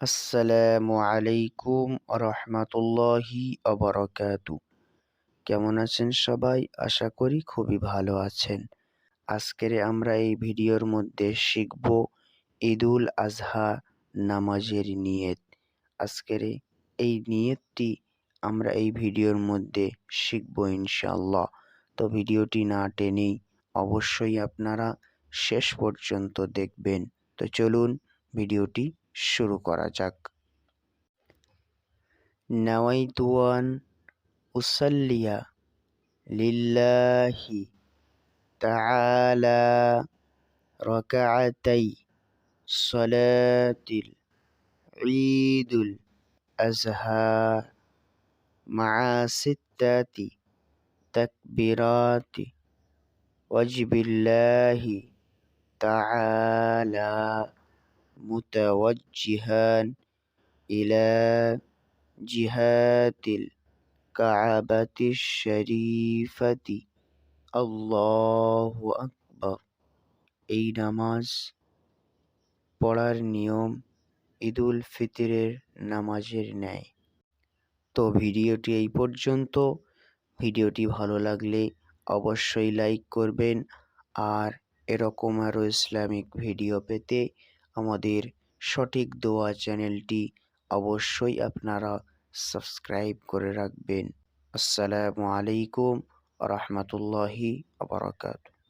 আসসালামু আলাইকুম রহমতুল্লাহি অবরকাতু। কেমন আছেন সবাই? আশা করি খুবই ভালো আছেন। আজকের আমরা এই ভিডিওর মধ্যে শিখব ঈদুল আজহা নামাজের নিয়ত। আজকের এই নিয়তটি আমরা এই ভিডিওর মধ্যে শিখব ইনশাল্লাহ তো ভিডিওটি না টেনেই অবশ্যই আপনারা শেষ পর্যন্ত দেখবেন। তো চলুন ভিডিওটি শুরু করা যাক। নাওয়াইতুয়ান উসাল্লিয়া লিল্লাহি তাআলা রাকাআতাই সলাতিল ঈদুল আজহা মা সিত্তাতি তাকবিরাতি ওয়াজবিল্লাহি متوجها إلى جهات الكعبة الشريفة আল্লাহু আকবর এই নামাজ পড়ার নিয়ম ঈদুল ফিতরের নামাজের ন্যায় তো ভিডিওটি এই পর্যন্ত ভিডিওটি ভালো লাগলে অবশ্যই লাইক করবেন আর এরকম আরও ইসলামিক ভিডিও পেতে আমাদের সঠিক দোয়া চ্যানেলটি অবশ্যই আপনারা সাবস্ক্রাইব করে রাখবেন। আসসালামু আলাইকুম রহমতুল্লাহি আবরকাত